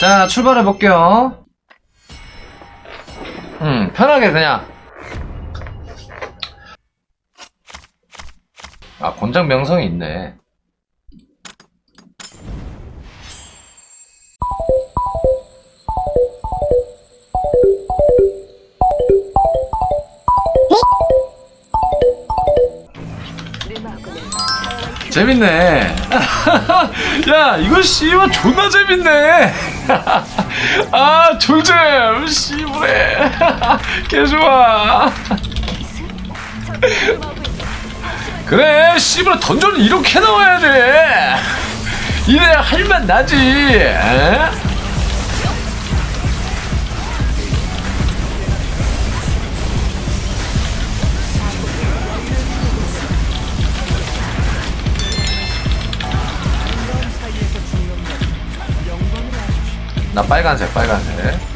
자, 출발해 볼게요. 음, 편하게 그냥. 아, 권장 명성이 있네. 재밌네. 야, 이거 씨발 존나 재밌네. 아, 조잼 씨부래. 개 좋아. 그래, 씨발 던전은 이렇게 나와야 돼. 이래야 할만 나지. 에? 나 빨간색, 빨간색.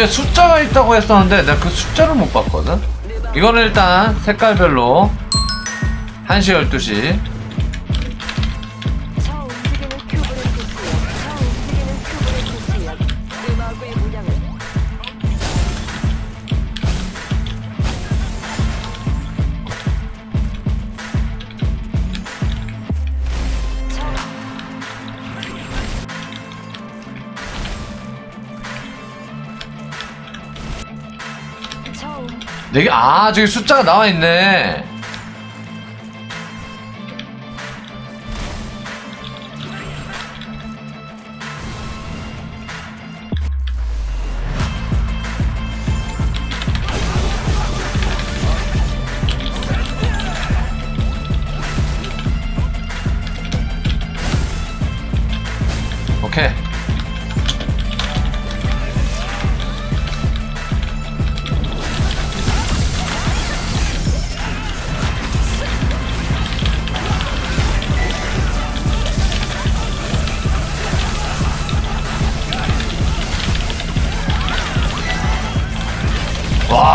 위에 숫자가 있다고 했었는데 내가 그 숫자를 못 봤거든? 이거는 일단 색깔별로 1시, 12시 네 개, 아, 저기 숫자가 나와 있네.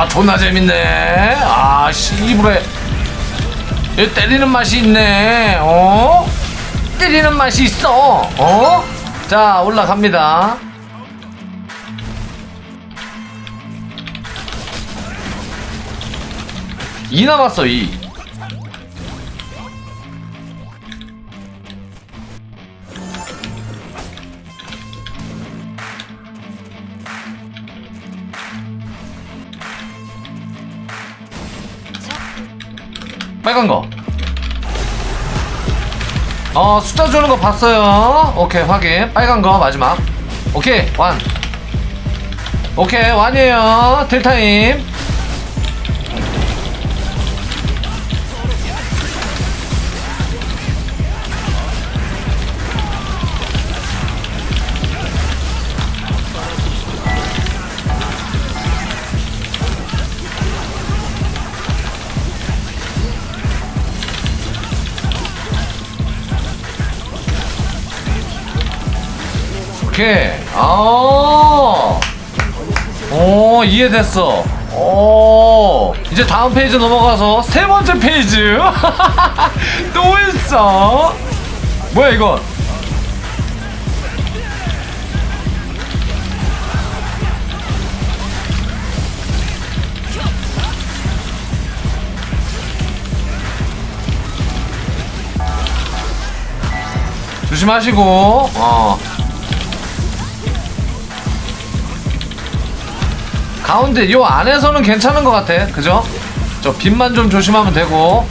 와, 존나 재밌네. 아, 씨부레. 얘 때리는 맛이 있네. 어? 때리는 맛이 있어. 어? 자, 올라갑니다. 이 남았어, 이. 빨간 거. 어, 숫자 주는 거 봤어요. 오케이, 확인. 빨간 거, 마지막. 오케이, 완. 오케이, 완이에요. 딜타임. 오케이. 아. 오, 이해됐어. 오. 이제 다음 페이지 넘어가서 세 번째 페이지. 또 있어. 뭐야, 이건? 조심하시고, 어. 가운데 요 안에서는 괜찮은 것 같아. 그죠? 저 빛만 좀 조심하면 되고.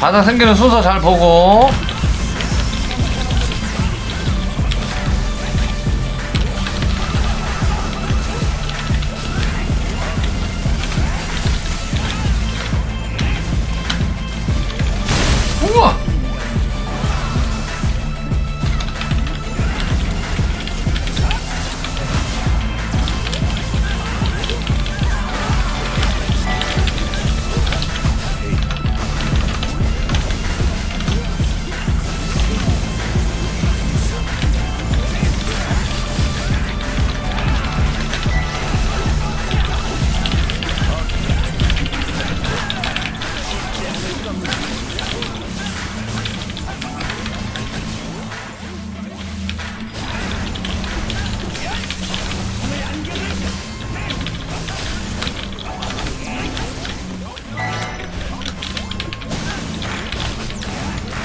바닥 생기는 순서 잘 보고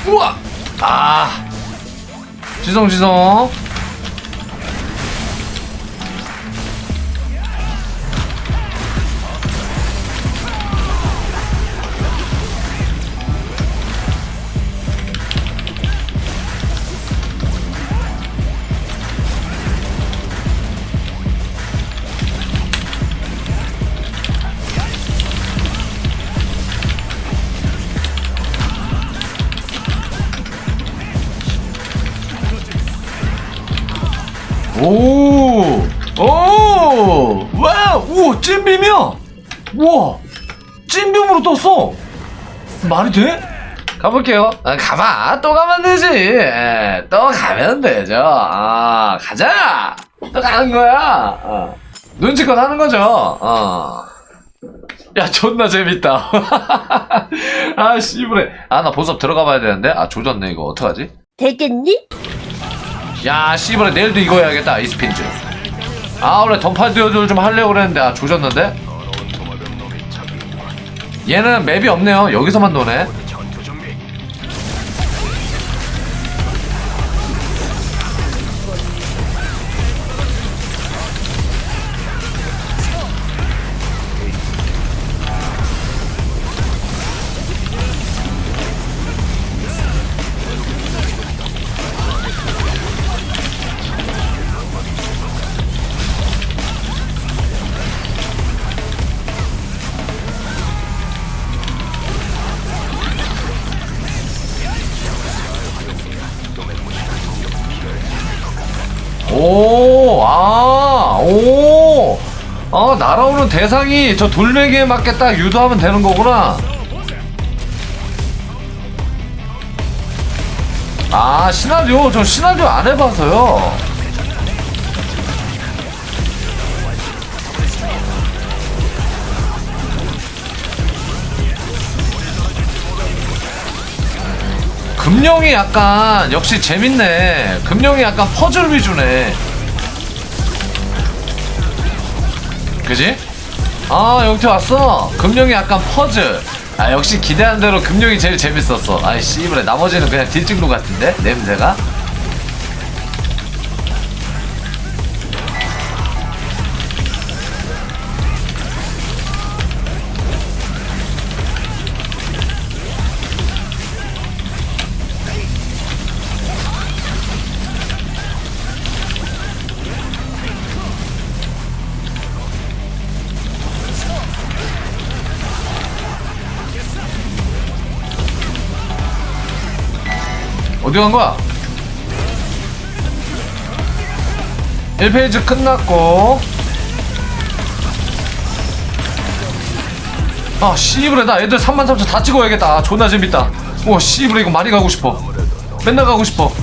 우와! 아 지성 지성 오! 오! 와! 오! 찐빔이야! 우와! 찐빔으로 떴어! 말이 돼? 가볼게요. 아, 가봐. 또 가면 되지. 에, 또 가면 되죠. 아, 가자! 또 가는 거야. 어. 눈치껏 하는 거죠. 어. 야, 존나 재밌다. 아, 씨부래. 아, 나 보석 들어가 봐야 되는데. 아, 조졌네, 이거. 어떡하지? 되겠니? 야 씨발에 내일도 이거 해야겠다 이스핀즈. 아 원래 던파 듀오들 좀 하려고 그랬는데 아 조졌는데? 얘는 맵이 없네요. 여기서만 노네 날아오는 대상이 저 돌멩이에 맞게 딱 유도하면 되는 거구나. 아, 시나리오, 저 시나리오 안 해봐서요. 금룡이 약간 역시 재밌네. 금룡이 약간 퍼즐 위주네. 그지? 아 영태 왔어. 금룡이 약간 퍼즐. 아 역시 기대한 대로 금룡이 제일 재밌었어. 아이 씨발에 나머지는 그냥 딜찍루 같은데 냄새가. 어디 간 거야? 1페이지 끝났고. 아 씨부레 나 애들 33,000다 찍어야겠다. 아, 존나 재밌다. 오 씨부레 이거 많이 가고 싶어. 맨날 가고 싶어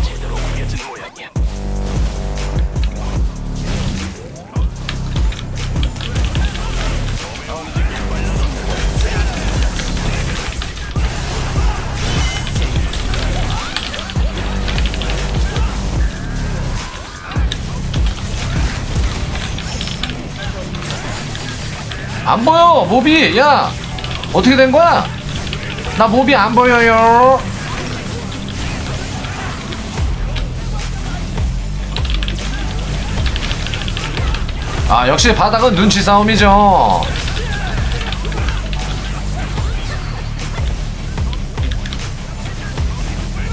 안 보여 몹이 야 어떻게 된 거야? 나 몹이 안 보여요. 아 역시 바닥은 눈치 싸움이죠.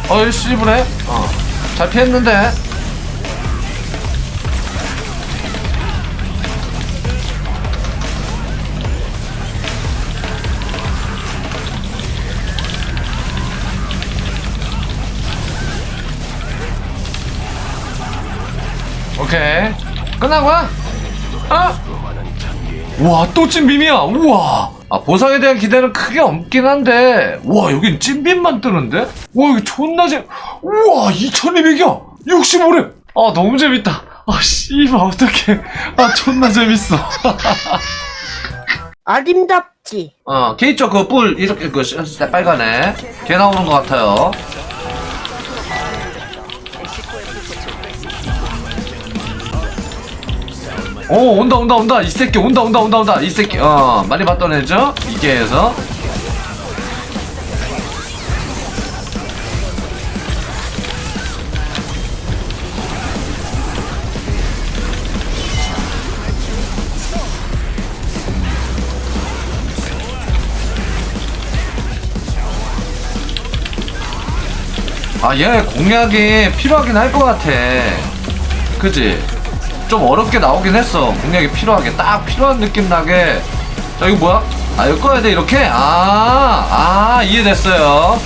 어이 씨부래 어잘 피했는데 오케이 끝난 거야? 아? 와, 또 찐빔이야. 우와. 아, 보상에 대한 기대는 크게 없긴 한데, 와, 여긴 찐빔만 뜨는데? 와, 이거 존나 재, 우와, 2200이야! 65렙! 아, 너무 재밌다. 아, 씨발, 어떡해. 아, 존나 재밌어. 아름답지. 어, 케이처 그 뿔, 이렇게 그, 시- 빨간애. 걔 나오는 것 같아요. 오, 온다, 온다, 온다. 이 새끼, 온다, 온다, 온다, 온다. 이 새끼, 어, 많이 봤던 애죠? 이게 해서. 아, 얘 공략이 필요하긴 할 것 같아. 그지? 좀 어렵게 나오긴 했어. 공략이 필요하게. 딱 필요한 느낌 나게. 자, 이거 뭐야? 아, 이거 꺼야 돼, 이렇게? 아, 아, 이해됐어요.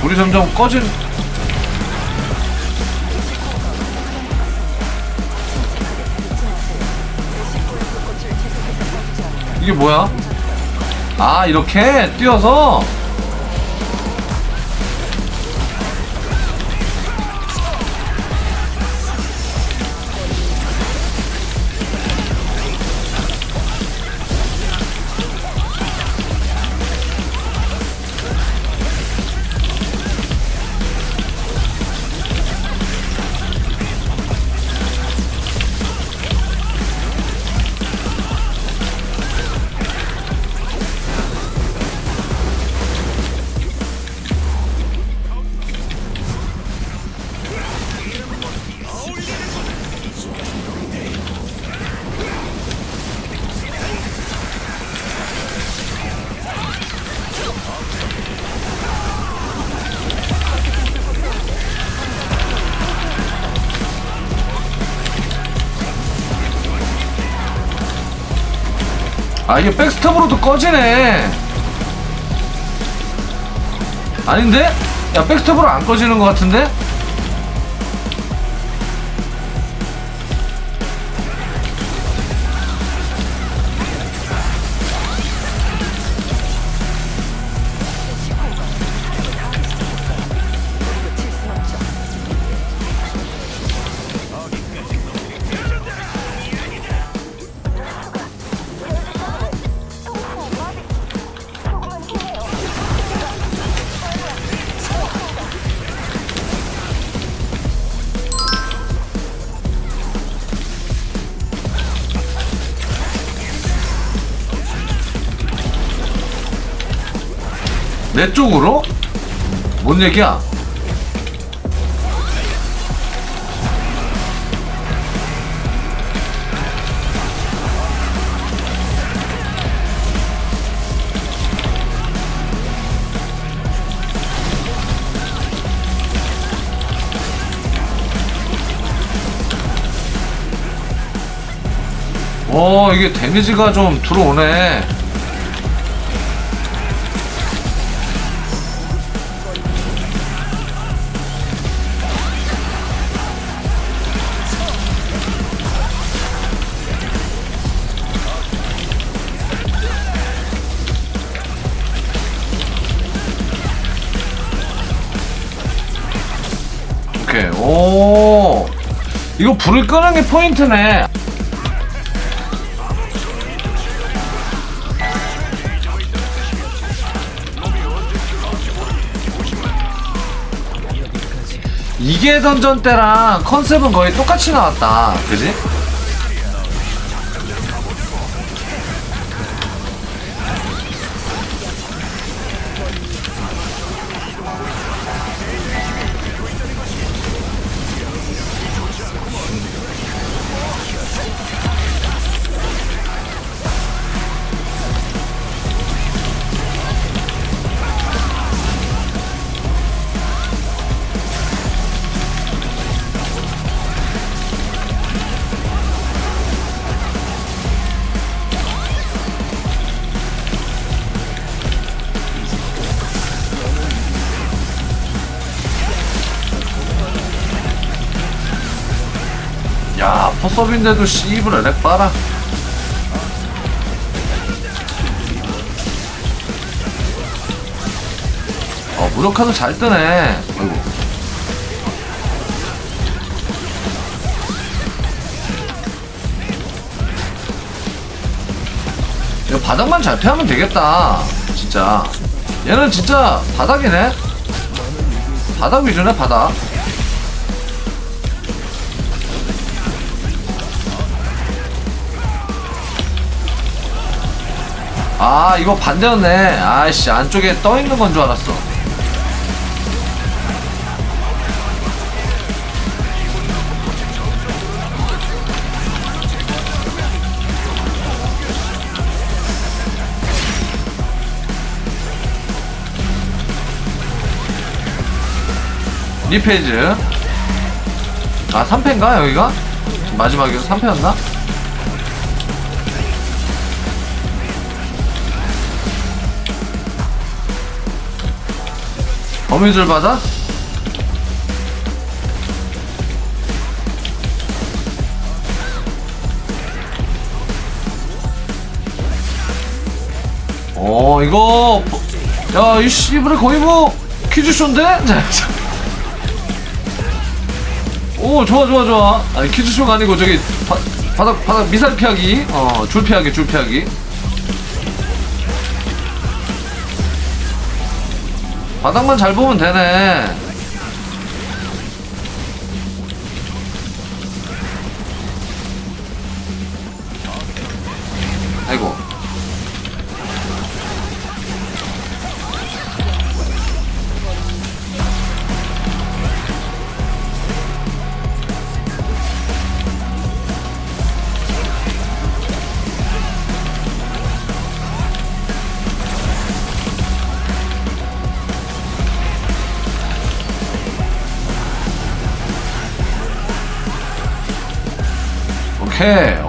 불이 점점 꺼진. 이게 뭐야? 아 이렇게 뛰어서 아 이게 백스톱으로도 꺼지네 아닌데? 야 백스톱으로 안 꺼지는 것 같은데? 내 쪽으로? 뭔 얘기야? 어 이게 데미지가 좀 들어오네 오. 이거 불을 끄는 게 포인트네. 이게 던전 때랑 컨셉은 거의 똑같이 나왔다. 그지? 섭인데도 씨부를 렉 봐라. 어, 무력화도 잘 뜨네. 아이고. 이거 바닥만 잘 피하면 되겠다. 진짜. 얘는 진짜 바닥이네. 바닥 위주네, 바닥. 아, 이거 반대였네. 아이씨, 안쪽에 떠 있는 건 줄 알았어. 리페이즈. 아, 3패인가, 여기가? 마지막에 3패였나? 거미줄 받아? 어 이거 야이 씨부레 거의 뭐 퀴즈쇼인데? 오 좋아 좋아 좋아 아니 퀴즈쇼가 아니고 저기 바, 바닥 바닥 미사일 피하기 어줄 피하기 줄 피하기 바닥만 잘 보면 되네. 아이고. 오.